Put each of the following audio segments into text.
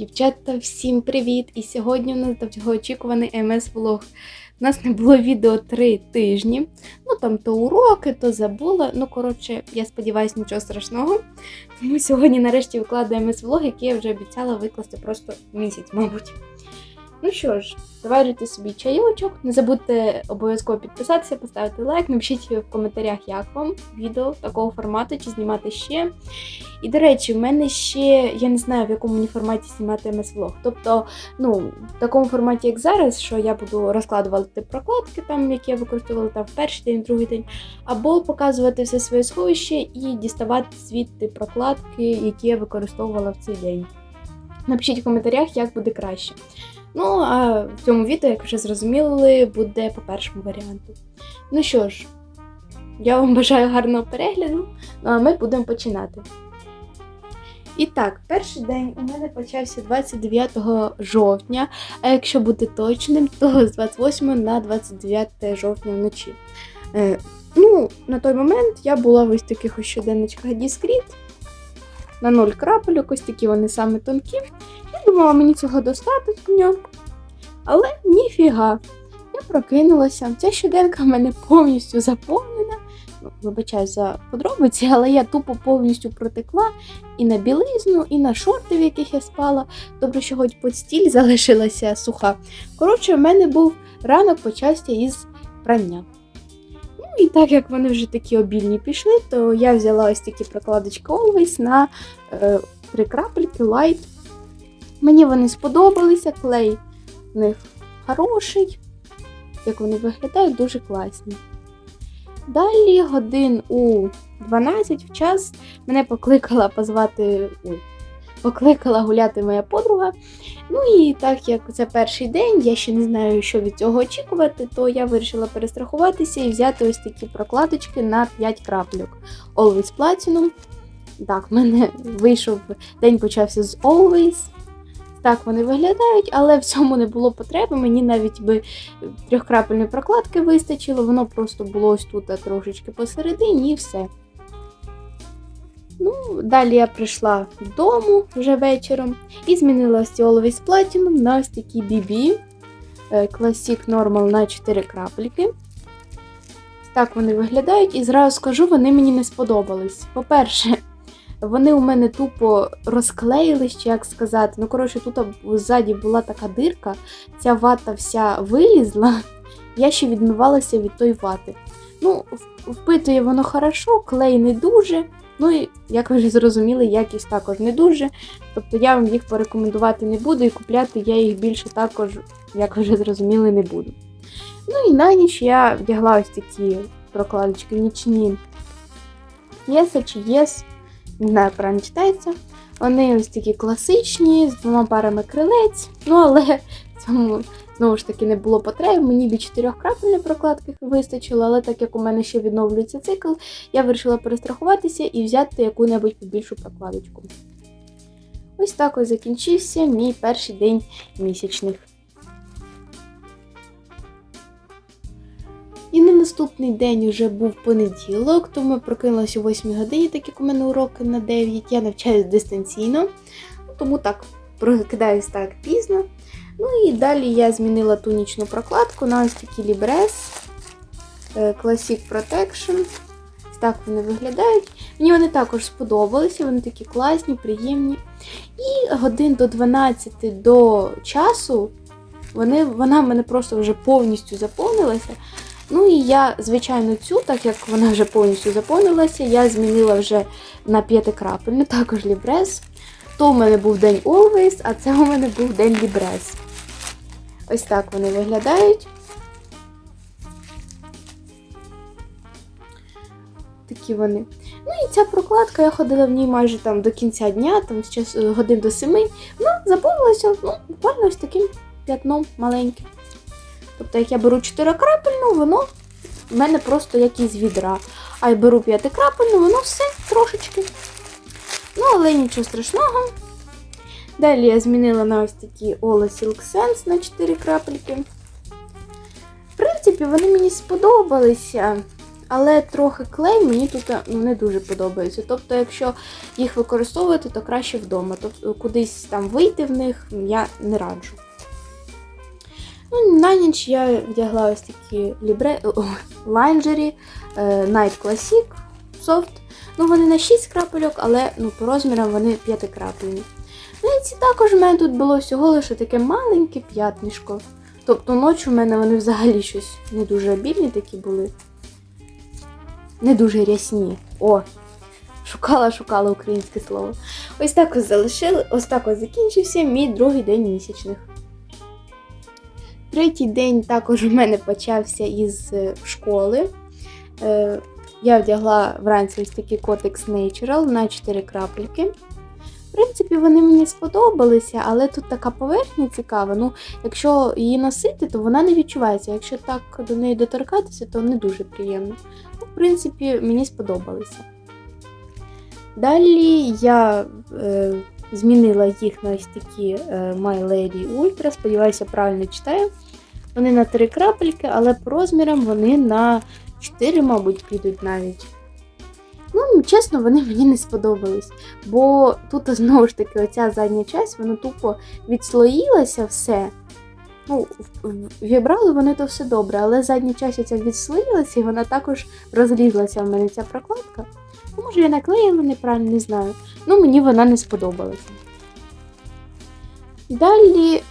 Дівчата, всім привіт! І сьогодні у нас довгоочікуваний МС влог. У нас не було відео три тижні. Ну там то уроки, то забула. Ну, коротше, я сподіваюся, нічого страшного. Тому сьогодні нарешті викладаю МС влог, який я вже обіцяла викласти просто місяць, мабуть. Ну що ж, заварюйте собі чайочок. Не забудьте обов'язково підписатися, поставити лайк, напишіть в коментарях, як вам відео такого формату, чи знімати ще. І до речі, в мене ще я не знаю, в якому мені форматі знімати ms влог Тобто, ну, в такому форматі, як зараз, що я буду розкладувати прокладки, там, які я використовувала там в перший день, другий день, або показувати все своє сховище і діставати звідти прокладки, які я використовувала в цей день. Напишіть в коментарях, як буде краще. Ну, а в цьому відео, як вже зрозуміли, буде по першому варіанту. Ну що ж, я вам бажаю гарного перегляду, ну а ми будемо починати. І так, перший день у мене почався 29 жовтня, а якщо бути точним, то з 28 на 29 жовтня вночі. Е, ну, на той момент я була в ось таких щоденничках Discreet, на 0 крапельок, ось такі вони саме тонкі. Я думала, мені цього достатньо. Але ніфіга. Я прокинулася. Ця щоденка в мене повністю заповнена. Ну, вибачаю за подробиці, але я тупо повністю протекла і на білизну, і на шорти, в яких я спала. Добре, що хоч постіль залишилася суха. Коротше, в мене був ранок почався із прання. І так як вони вже такі обільні пішли, то я взяла ось такі прокладочки Always на е, крапельки Light. Мені вони сподобалися, клей в них хороший. Як вони виглядають, дуже класні. Далі годин у 12 в час мене покликала позвати, ой, покликала гуляти моя подруга. Ну і так як це перший день, я ще не знаю, що від цього очікувати, то я вирішила перестрахуватися і взяти ось такі прокладочки на 5 краплюк. Always Platinum. Так, в мене вийшов день почався з Always. Так вони виглядають, але в цьому не було потреби. Мені навіть би трьохкрапельної прокладки вистачило, воно просто було ось тут трошечки посередині і все. Ну, Далі я прийшла додому вже вечором і змінила ці Always Platinum на ось такі BB Classic Normal на 4 крапельки. Так вони виглядають, і зразу скажу, вони мені не сподобались. По-перше, вони у мене тупо розклеїлись, як сказати. Ну, коротше, тут ззаді була така дирка, ця вата вся вилізла, я ще відмивалася від тої вати. Ну, впитує воно хорошо, клей не дуже. Ну і, як ви вже зрозуміли, якість також не дуже. Тобто я вам їх порекомендувати не буду, і купляти я їх більше також, як ви вже зрозуміли, не буду. Ну і на ніч я вдягла ось такі прокладочки нічні Єса чи Єс не знаю, правильно читається. Вони ось такі класичні, з двома парами крилець. Ну, але в цьому знову ж таки не було потреб. Мені від чотирьох крапельних прокладки вистачило, але так як у мене ще відновлюється цикл, я вирішила перестрахуватися і взяти яку-небудь побільшу прокладочку. Ось так ось закінчився мій перший день місячних. І на наступний день вже був понеділок, тому я прокинулася о 8 годині, так як у мене уроки на 9. Я навчаюсь дистанційно, тому так прокидаюсь так пізно. Ну і далі я змінила ту нічну прокладку на ось такі Libres Classic Protection. Так вони виглядають. Мені вони також сподобалися, вони такі класні, приємні. І годин до 12 до часу вони, вона в мене просто вже повністю заповнилася. Ну і я, звичайно, цю, так як вона вже повністю заповнилася, я змінила вже на п'ятикрапельну, також лібрес. То у мене був день Always, а це у мене був день лібрес. Ось так вони виглядають. Такі вони. Ну і ця прокладка, я ходила в ній майже там до кінця дня, там з час, годин до семи. Вона заповнилася ну, буквально ось таким п'ятном маленьким. Тобто, як я беру 4 крапельну, воно в мене просто як із відра. А я беру 5 крапельну, воно все трошечки. Ну, але нічого страшного. Далі я змінила на ось такі Ola Silk Sense на 4 крапельки. В принципі, вони мені сподобалися. але трохи клей мені тут ну, не дуже подобається. Тобто, якщо їх використовувати, то краще вдома. Тобто кудись там вийти в них я не раджу. Ну, На ніч я вдягла ось такі лібре... Лайнджері е, Night Classic Soft. Ну, вони на 6 крапельок, але ну, по розмірам вони 5 крапельні. Ну і також в мене тут було всього лише таке маленьке п'ятнишко. Тобто ночі у мене вони взагалі щось не дуже обільні такі були. Не дуже рясні. О! Шукала, шукала українське слово. Ось так ось залишили, ось так ось закінчився мій другий день місячних. Третій день також у мене почався із е, школи. Е, я вдягла вранці ось такий Cortex Natural на 4 крапельки. В принципі, вони мені сподобалися, але тут така поверхня цікава. Ну, якщо її носити, то вона не відчувається. Якщо так до неї доторкатися, то не дуже приємно. Ну, в принципі, мені сподобалися. Далі я е, змінила їх на ось такі е, My Lady Ultra. Сподіваюся, правильно читаю. Вони на 3 крапельки, але по розмірам вони на 4, мабуть, підуть навіть. Ну, чесно, вони мені не сподобались. Бо тут знову ж таки оця задня часть, вона тупо відслоїлася все. Ну, Вібрали вони то все добре, але задня часть оця відслоїлася і вона також розлізлася в мене ця прокладка. Ну, Може, я наклеїла неправильно, не знаю. Ну, мені вона не сподобалася. Далі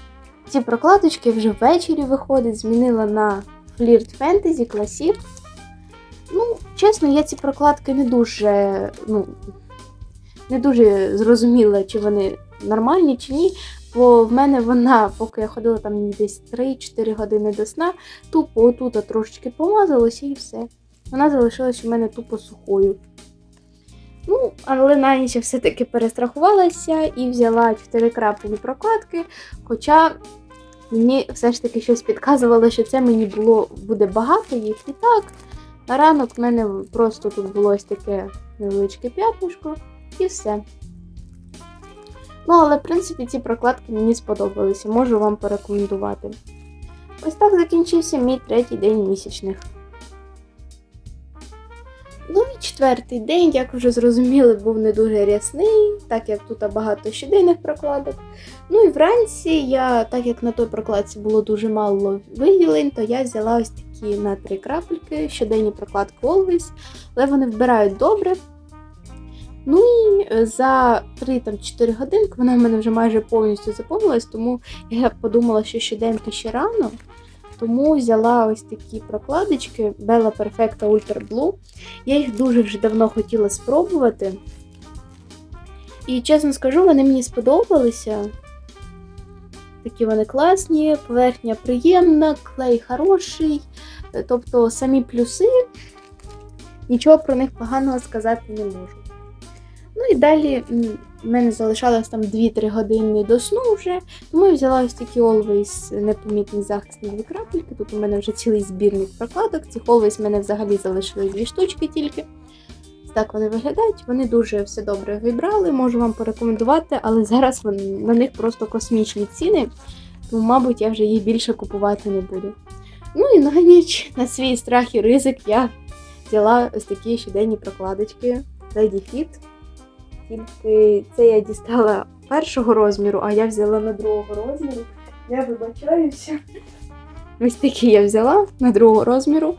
ці прокладочки вже ввечері виходить, змінила на Flirt Fantasy Classic. Чесно, я ці прокладки не дуже, ну, не дуже зрозуміла, чи вони нормальні, чи ні. Бо в мене вона, поки я ходила там десь 3-4 години до сна, тупо отут трошечки помазалася і все. Вона залишилась у мене тупо сухою. Ну, але на ніч я все-таки перестрахувалася і взяла 4 крапелі прокладки. Хоча мені все ж таки щось підказувало, що це мені було буде багато їх і так. На ранок в мене просто тут було ось таке невеличке п'ятнишко і все. Ну, але, в принципі, ці прокладки мені сподобалися, можу вам порекомендувати. Ось так закінчився мій третій день місячних. Ну і четвертий день, як вже зрозуміли, був не дуже рясний, так як тут багато щоденних прокладок. Ну і вранці я, так як на той прокладці було дуже мало виділень, то я взяла ось такі на три крапельки, щоденні прокладки Always, але вони вбирають добре. Ну і е, за 3-4 годинки вона в мене вже майже повністю заповнилась, тому я подумала, що щоденки ще рано. Тому взяла ось такі прокладочки Bella Perfecta Ultra Blue. Я їх дуже вже давно хотіла спробувати. І, чесно скажу, вони мені сподобалися. Такі вони класні, поверхня приємна, клей хороший. Тобто самі плюси, нічого про них поганого сказати не можу. Ну і далі в мене залишалось там 2-3 години до сну вже, тому я взяла ось такі Always непомітні захисні дві крапельки. Тут у мене вже цілий збірник прокладок. Цих Always в мене взагалі залишили дві штучки тільки. Так вони виглядають, вони дуже все добре вибрали, можу вам порекомендувати, але зараз на них просто космічні ціни, тому, мабуть, я вже їх більше купувати не буду. Ну і на ніч, на свій страх і ризик, я взяла ось такі щоденні прокладочки Lady Fit. Тільки це я дістала першого розміру, а я взяла на другого розміру. Я вибачаюся. Ось такі я взяла на другого розміру.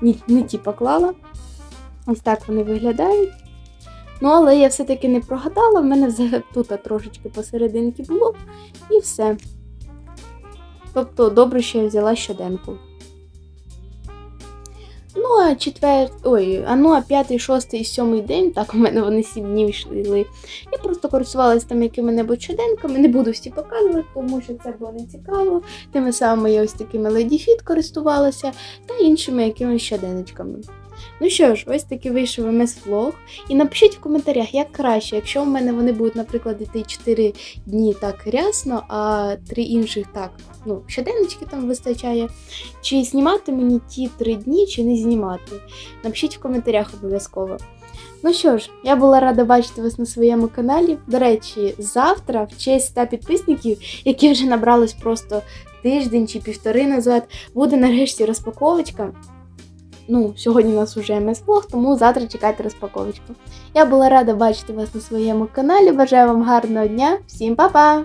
Не, не ті поклала. Ось так вони виглядають. Ну, але я все-таки не прогадала, в мене тут трошечки посерединки було і все. Тобто, добре, що я взяла щоденку. Ну, а четвер... Ой, а ну, а п'ятий, шостий сьомий день, так у мене вони сім днів йшли. Я просто користувалася там якими-небудь щоденками, не буду всі показувати, тому що це було не цікаво. Тими самими я ось такими Fit користувалася та іншими якимись щоденечками. Ну що ж, ось такий вийшов МС-влог. І напишіть в коментарях, як краще, якщо в мене вони будуть, наприклад, йти 4 дні так рясно, а 3 інших так, ну, щоденнички там вистачає. Чи знімати мені ті 3 дні, чи не знімати. Напишіть в коментарях обов'язково. Ну що ж, я була рада бачити вас на своєму каналі. До речі, завтра, в честь 100 підписників, які вже набрались просто тиждень чи півтори назад, буде нарешті розпаковочка. Ну, сьогодні у нас уже МС влог, тому завтра чекайте розпаковочку. Я була рада бачити вас на своєму каналі. Бажаю вам гарного дня. Всім па-па!